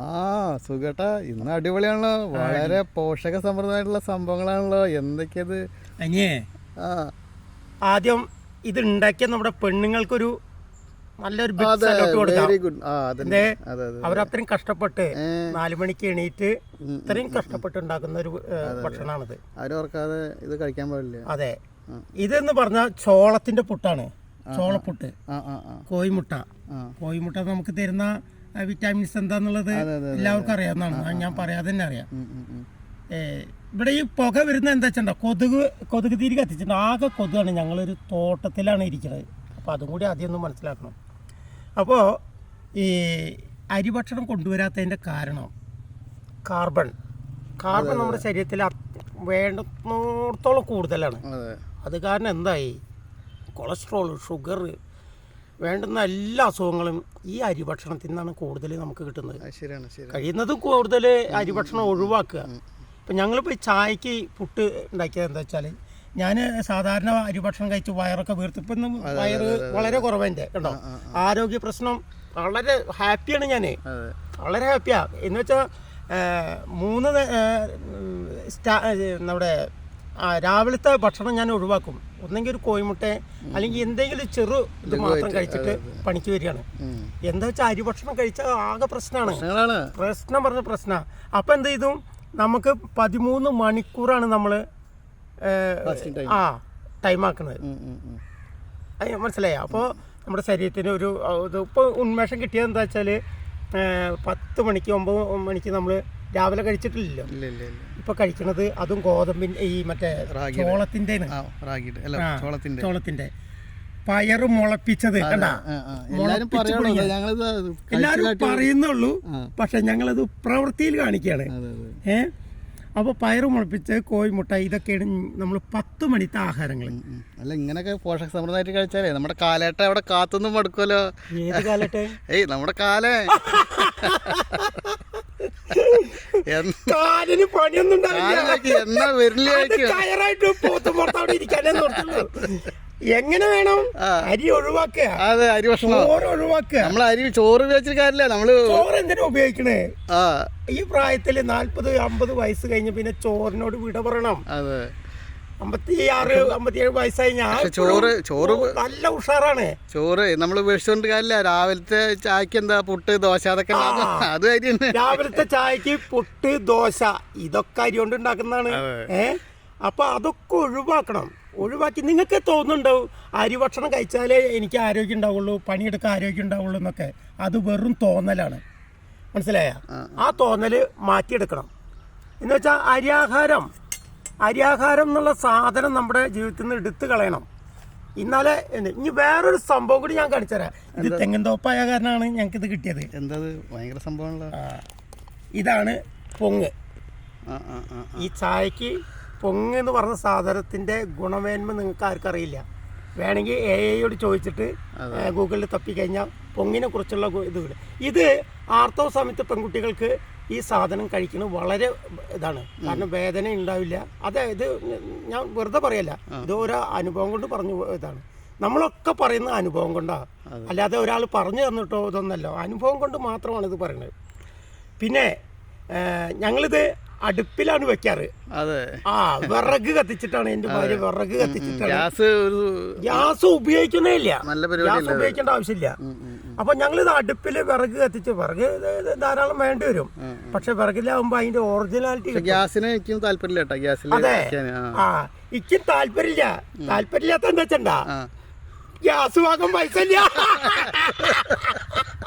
ആ സുഖട്ടാ. ഇന്ന് അടിപൊളിയാണല്ലോ. വളരെ പോഷക സമൃദ്ധമായിട്ടുള്ള സംഭവങ്ങളാണല്ലോ. എന്തൊക്കെയത്? അനിയേ ആ. ആദ്യം ഇത് ഉണ്ടാക്കിയ നമ്മുടെ പെണ്ണുങ്ങൾക്കൊരു നല്ലൊരു big അതെ salute കൊടുക്കാം. വെരി ഗുഡ് ആ അതെ എന്തേ അതെ അതെ അവരത്രയും കഷ്ടപ്പെട്ട്. നാലു മണിക്ക് എണീറ്റ് ഇത്രയും കഷ്ടപ്പെട്ട് ഉണ്ടാക്കുന്ന ഒരു ഏ, ഭക്ഷണമാണിത് ആരും ഓർക്കാതെ ഇത് കഴിക്കാൻ പാടില്ല? അതെ. ഇതെന്ന് പറഞ്ഞ ചോളത്തിന്റെ പുട്ടാണ്. ചോളപ്പുട്ട്. ആ ആ ആ. കോഴിമുട്ട. ആ. കോഴിമുട്ട നമുക്ക് തരുന്ന വിറ്റാമിൻസ് എന്താന്നുള്ളത് എല്ലാവർക്കും അറിയാവുന്നതാണ്. ഞാൻ പറയാതെ തന്നെ അറിയാം. ഇവിടെ ഈ പുക വരുന്ന എന്താ വെച്ചാൽ കൊതുക് കൊതുക് തിരി കത്തിച്ചിട്ടുണ്ട്. ആകെ കൊതുകാണ് ഞങ്ങളൊരു തോട്ടത്തിലാണ് ഇരിക്കുന്നത് അപ്പോൾ അതും കൂടി ആദ്യം ഒന്ന് മനസ്സിലാക്കണം. അപ്പോൾ ഈ അരി ഭക്ഷണം കൊണ്ടുവരാത്തതിന്റെ കാരണം കാർബൺ. കാർബൺ നമ്മുടെ ശരീരത്തിൽ വേണ്ടത്തോളം വേണ്ടുന്നിടത്തോളം കൂടുതലാണ്. അതെ. അത് കാരണം എന്തായി? കൊളസ്ട്രോൾ ഷുഗർ വേണ്ടുന്ന എല്ലാ അസുഖങ്ങളും ഈ അരി ഭക്ഷണത്തിൽ നിന്നാണ് കൂടുതൽ നമുക്ക് കിട്ടുന്നത്. കഴിയുന്നത് ശരിയാണ് ശരി കഴിയുന്നതും കൂടുതൽ അരിഭക്ഷണം ഒഴിവാക്കുക. ഇപ്പം ഞങ്ങളിപ്പോൾ ഈ ചായക്ക് പുട്ട് ഉണ്ടാക്കിയത് എന്താ വെച്ചാൽ ഞാൻ സാധാരണ അരിഭക്ഷണം കഴിച്ച് വയറൊക്കെ വീർത്ത് ഇപ്പം ഇന്ന് വയറ് വളരെ കുറവെന്റെ കേട്ടോ. ആരോഗ്യ പ്രശ്നം വളരെ ഹാപ്പിയാണ് ഞാൻ വളരെ ഹാപ്പിയാണ് എന്ന് വെച്ചാൽ മൂന്ന് നമ്മുടെ രാവിലത്തെ ഭക്ഷണം ഞാൻ ഒഴിവാക്കും. ഒന്നെങ്കിൽ ഒരു കോഴിമുട്ട അല്ലെങ്കിൽ എന്തെങ്കിലും ചെറു ഇത് മാത്രം കഴിച്ചിട്ട് പണിക്ക് വരികയാണ്. എന്താ വെച്ചാൽ അരി ഭക്ഷണം കഴിച്ചാൽ ആകെ പ്രശ്നമാണ്. പ്രശ്നം പറഞ്ഞ പ്രശ്നമാണ് അപ്പം എന്ത് ചെയ്തു? നമുക്ക് പതിമൂന്ന് മണിക്കൂറാണ് നമ്മൾ. ആ ടൈം ആക്കുന്നത്. മനസ്സിലായോ. അപ്പോൾ നമ്മുടെ ശരീരത്തിന് ഒരു ഇത് ഇപ്പോൾ ഉന്മേഷം കിട്ടിയത് എന്താ വെച്ചാൽ പത്ത് മണിക്ക് ഒമ്പത് മണിക്ക് നമ്മൾ രാവിലെ കഴിച്ചിട്ടില്ലല്ലോ. ഇപ്പോൾ കഴിക്കണത് അതും ഗോതമ്പിന്റെ ഈ മറ്റേ ചോളത്തിന്റെ ചോളത്തിന്റെ ചോളത്തിന്റെ ചോളത്തിന്റെ. പയറ് മുളപ്പിച്ചത് കണ്ട. എല്ലാരും എല്ലാവരും പറയുന്നുള്ളൂ പക്ഷെ ഞങ്ങളത് പ്രവൃത്തിയിൽ കാണിക്കുകയാണ്. ഏ? അപ്പോൾ പയറ് മുളപ്പിച്ച് കോഴിമുട്ട ഇതൊക്കെയാണ് നമ്മൾ പത്ത് മണിത്തെ ആഹാരങ്ങൾ. അല്ല ഇങ്ങനൊക്കെ പോഷക സമൃദ്ധമായിട്ട് കഴിച്ചാലേ നമ്മുടെ കാലേട്ട അവിടെ കാത്തൊന്നും മടുക്കുമല്ലോ. ഏത് കാലട്ടെ? ഏയ് നമ്മുടെ കാലേ. കാലിന് പണിയൊന്നും പോത്ത് ഇരിക്കാനേ നിർത്തുള്ളൂ എങ്ങനെ വേണം. അരി ഒഴിവാക്കുക. അതെ അരി ഭക്ഷണം. ചോറ് ഒഴിവാക്കുക. നമ്മൾ അരി ചോറ് ഉപയോഗിച്ചിട്ട് കാര്യമില്ല. നമ്മൾ ചോറ് എന്തിനാ ഉപയോഗിക്കണേ? ഈ പ്രായത്തിൽ നാല്പത് അമ്പത് വയസ്സ് കഴിഞ്ഞ പിന്നെ ചോറിനോട് വിട പറയണം. അതെ. അമ്പത്തി ആറ് അമ്പത്തിയേഴ് വയസ്സായി ഞാൻ ചോറ് ചോറ് നല്ല ഉഷാറാണ്. ചോറ് നമ്മൾ ഉപേക്ഷിച്ചോണ്ട് കാര്യമില്ല രാവിലത്തെ ചായക്ക് എന്താ പുട്ട് ദോശ അതൊക്കെ. അത് രാവിലത്തെ ചായക്ക് പുട്ട് ദോശ ഇതൊക്കെ അരി കൊണ്ട് ഉണ്ടാക്കുന്നതാണ്. അപ്പൊ അതൊക്കെ ഒഴിവാക്കണം. ഒഴിവാക്കി നിങ്ങൾക്ക് തോന്നുന്നുണ്ടാവും അരി ഭക്ഷണം കഴിച്ചാലേ എനിക്ക് ആരോഗ്യം ഉണ്ടാവുള്ളൂ പണിയെടുക്കാൻ ആരോഗ്യം ഉണ്ടാവുള്ളൂ എന്നൊക്കെ? അത് വെറും തോന്നലാണ്. മനസ്സിലായ? ആ. തോന്നൽ മാറ്റിയെടുക്കണം. എന്ന് വെച്ചാൽ അരിയാഹാരം അരിയാഹാരം എന്നുള്ള സാധനം നമ്മുടെ ജീവിതത്തിൽ നിന്ന് എടുത്തു കളയണം. ഇന്നലെ ഇനി വേറൊരു സംഭവം കൂടി ഞാൻ കാണിച്ചുതരാം. ഇത് തെങ്ങിൻ തോപ്പായ കാരണമാണ് ഞങ്ങൾക്ക് ഇത് കിട്ടിയത്. എന്താ ഇത്? ഭയങ്കര സംഭവമാണല്ലോ. ഇതാണ് പൊങ്ങ്. ഈ ചായക്ക് പൊങ്ങ് എന്ന് പറഞ്ഞ സാധനത്തിന്റെ ഗുണമേന്മ നിങ്ങൾക്ക് ആർക്കറിയില്ല വേണമെങ്കിൽ എ ഐയോട് ചോദിച്ചിട്ട് ഗൂഗിളിൽ തപ്പിക്കഴിഞ്ഞാൽ പൊങ്ങിനെ കുറിച്ചുള്ള ഇത്. ഇത് ആർത്തവ സമയത്ത് പെൺകുട്ടികൾക്ക് ഈ സാധനം കഴിക്കുന്നത് വളരെ ഇതാണ്. കാരണം വേദന ഉണ്ടാവില്ല. അതായത് ഞാൻ വെറുതെ പറയല്ല. ഇത് ഓരോ അനുഭവം കൊണ്ട് പറഞ്ഞു ഇതാണ്. നമ്മളൊക്കെ പറയുന്ന അനുഭവം കൊണ്ടാ. അല്ലാതെ ഒരാൾ പറഞ്ഞു തന്നിട്ടോ ഇതൊന്നല്ലോ. അനുഭവം കൊണ്ട് മാത്രമാണ് ഇത് പറയുന്നത്. പിന്നെ ഞങ്ങളിത് അടുപ്പിലാണ് വെക്കാറ്. അതെ. ആ വിറക് കത്തിച്ചിട്ടാണ് എന്റെ ഭാര്യ വിറക് കത്തിച്ചിട്ടാണ്. ഗ്യാസ് ഒരു ഗ്യാസ് ഉപയോഗിക്കുന്നേ ഇല്ല. നല്ല ഗ്യാസ് ഉപയോഗിക്കേണ്ട ആവശ്യമില്ല. അപ്പൊ ഞങ്ങൾ ഇത് അടുപ്പിൽ വിറക് കത്തിച്ച് വിറക് ധാരാളം വേണ്ടി വരും. പക്ഷെ വിറകിലാവുമ്പോ അതിന്റെ ഒറിജിനാലിറ്റി ഗ്യാസിനെ എനിക്കും താല്പര്യമില്ല കേട്ടോ ഗ്യാസിൽ ആ. എനിക്ക് താല്പര്യമില്ല. താല്പര്യമില്ലാത്ത എന്താ വെച്ചണ്ട? ഗ്യാസ് വാങ്ങാൻ പൈസ ഇല്ല.